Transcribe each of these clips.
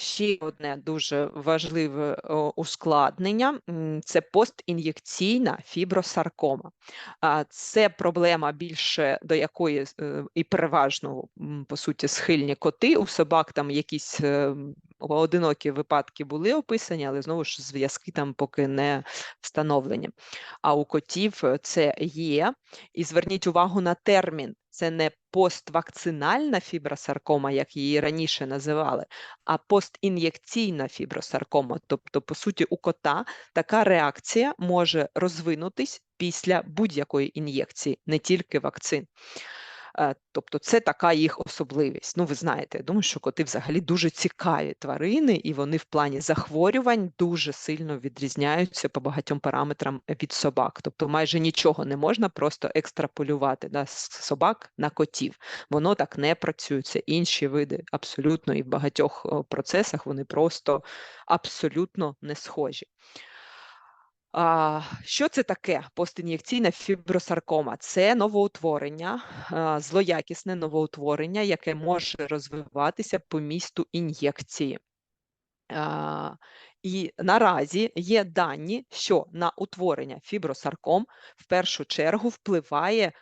Ще одне дуже важливе ускладнення це постін'єкційна фібросаркома. Це проблема більше до якої е, і переважно по суті схильні коти. У собак там якісь е, одинокі випадки були описані, але знову ж зв'язки там поки не встановлені. А у котів е, це є. І зверніть увагу на термін. Це не поствакцинальна фібросаркома, як її раніше називали, а постін'єкційна фібросаркома. Тобто, по суті, у кота така реакція може розвинутись після будь-якої ін'єкції, не тільки вакцин. Е, Тобто це така їх особливість. Ну, ви знаєте, я думаю, що коти взагалі дуже цікаві тварини, і вони в плані захворювань дуже сильно відрізняються по багатьом параметрам від собак. Тобто майже нічого не можна просто екстраполювати да, з собак на котів. Воно так не працює. Це інші види абсолютно, і в багатьох процесах вони просто абсолютно не схожі. А, Що це таке постін'єкційна фібросаркома? Це новоутворення, злоякісне новоутворення, яке може розвиватися по місту ін'єкції. І наразі є дані, що на утворення фібросарком в першу чергу впливає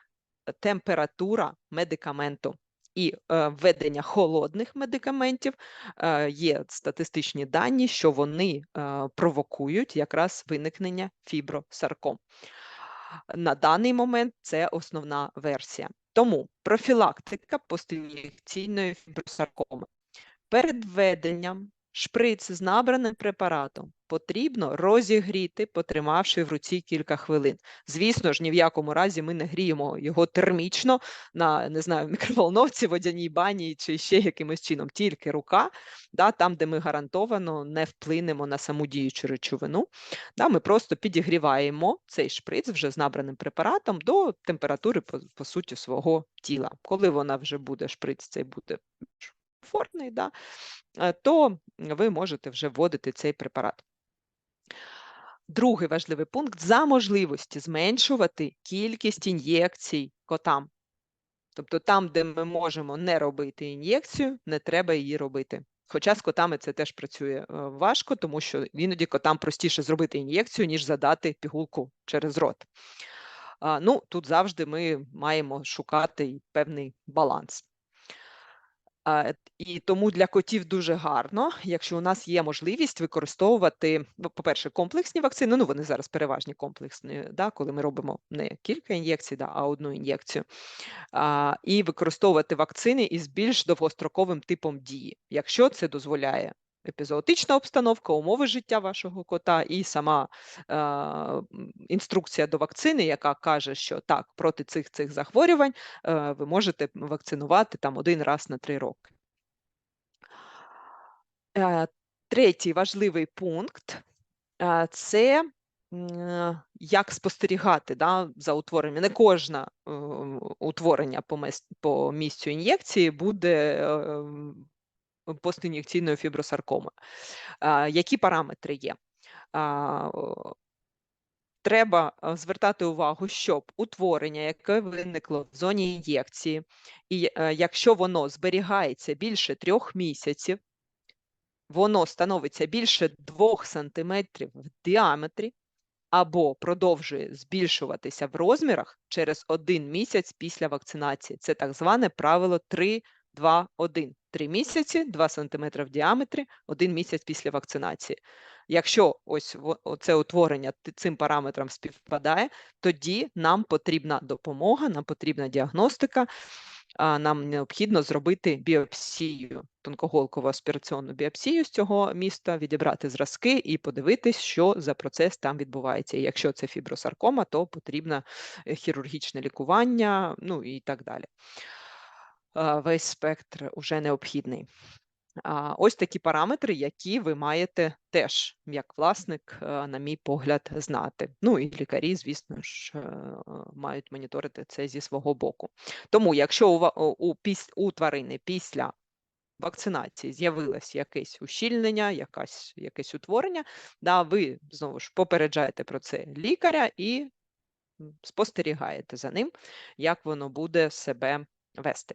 температура медикаменту. І е, введення холодних медикаментів е, є статистичні дані, що вони е, провокують якраз виникнення фібросарком. На даний момент це основна версія. Тому профілактика постін'єкційної фібросаркоми. Перед введенням шприц з набраним препаратом потрібно розігріти, потримавши в руці кілька хвилин. Звісно ж, ні в якому разі ми не гріємо його термічно на не знаю, мікроволновці, водяній бані чи ще якимось чином, тільки рука, да, там, де ми гарантовано не вплинемо на саму діючу речовину. Да, Ми просто підігріваємо цей шприц вже з набраним препаратом до температури, по, по суті, свого тіла. Коли вона вже буде, шприц цей буде комфортний, да, то ви можете вже вводити цей препарат. Другий важливий пункт за можливості зменшувати кількість ін'єкцій котам. Тобто там, де ми можемо не робити ін'єкцію, не треба її робити. Хоча з котами це теж працює е, важко, тому що іноді котам простіше зробити ін'єкцію, ніж задати пігулку через рот. Ну, Тут завжди ми маємо шукати певний баланс. І тому для котів дуже гарно, якщо у нас є можливість використовувати, по-перше, комплексні вакцини. Ну вони зараз переважні комплексні, да, коли ми робимо не кілька ін'єкцій, да, а одну ін'єкцію, а, і використовувати вакцини із більш довгостроковим типом дії, якщо це дозволяє епізоотична обстановка, умови життя вашого кота і сама е, інструкція до вакцини, яка каже, що так, проти цих цих захворювань е, ви можете вакцинувати там один раз на три роки. Е, третій важливий пункт е, це як спостерігати да, за утворенням. Не кожне е, утворення по, по місцю ін'єкції буде е, постін'єкційною фібросаркомою. Які параметри є? Треба звертати увагу, щоб утворення, яке виникло в зоні ін'єкції, і е, якщо воно зберігається більше трьох місяців, воно становиться більше 2 см в діаметрі, або продовжує збільшуватися в розмірах через один місяць після вакцинації. Це так зване правило 3 2, 1. 3 місяці, 2 см в діаметрі, 1 місяць після вакцинації. Якщо ось це утворення цим параметрам співпадає, тоді нам потрібна допомога, нам потрібна діагностика, нам необхідно зробити біопсію, тонкоголкову аспіраційну біопсію з цього міста, відібрати зразки і подивитись, що за процес там відбувається. І якщо це фібросаркома, то потрібно е, хірургічне лікування, ну і так далі весь спектр уже необхідний. Ось такі параметри, які ви маєте теж, як власник, на мій погляд, знати. Ну і лікарі, звісно ж, е, мають моніторити це зі свого боку. Тому, якщо у у, у тварини після вакцинації з'явилось якесь ущільнення, якась, якесь утворення, да, ви знову ж попереджаєте про це лікаря і спостерігаєте за ним, як воно буде себе вести.